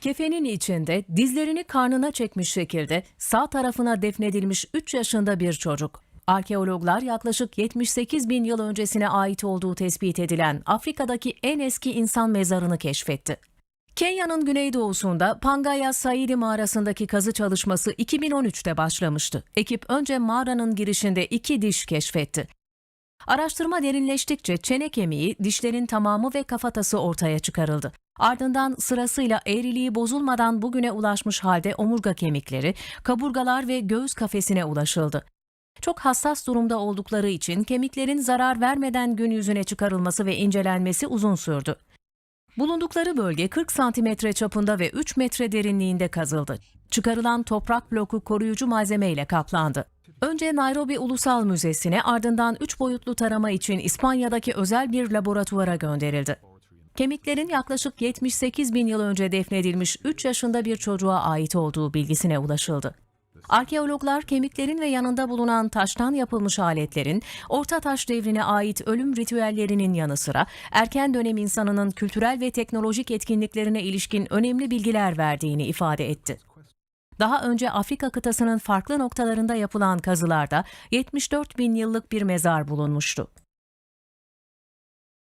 Kefenin içinde dizlerini karnına çekmiş şekilde sağ tarafına defnedilmiş 3 yaşında bir çocuk. Arkeologlar yaklaşık 78 bin yıl öncesine ait olduğu tespit edilen Afrika'daki en eski insan mezarını keşfetti. Kenya'nın güneydoğusunda Pangaya Saidi mağarasındaki kazı çalışması 2013'te başlamıştı. Ekip önce mağaranın girişinde iki diş keşfetti. Araştırma derinleştikçe çene kemiği, dişlerin tamamı ve kafatası ortaya çıkarıldı. Ardından sırasıyla eğriliği bozulmadan bugüne ulaşmış halde omurga kemikleri, kaburgalar ve göğüs kafesine ulaşıldı. Çok hassas durumda oldukları için kemiklerin zarar vermeden gün yüzüne çıkarılması ve incelenmesi uzun sürdü. Bulundukları bölge 40 santimetre çapında ve 3 metre derinliğinde kazıldı. Çıkarılan toprak bloku koruyucu malzeme ile kaplandı. Önce Nairobi Ulusal Müzesi'ne ardından 3 boyutlu tarama için İspanya'daki özel bir laboratuvara gönderildi. Kemiklerin yaklaşık 78 bin yıl önce defnedilmiş 3 yaşında bir çocuğa ait olduğu bilgisine ulaşıldı. Arkeologlar kemiklerin ve yanında bulunan taştan yapılmış aletlerin Orta Taş devrine ait ölüm ritüellerinin yanı sıra erken dönem insanının kültürel ve teknolojik etkinliklerine ilişkin önemli bilgiler verdiğini ifade etti. Daha önce Afrika kıtasının farklı noktalarında yapılan kazılarda 74 bin yıllık bir mezar bulunmuştu.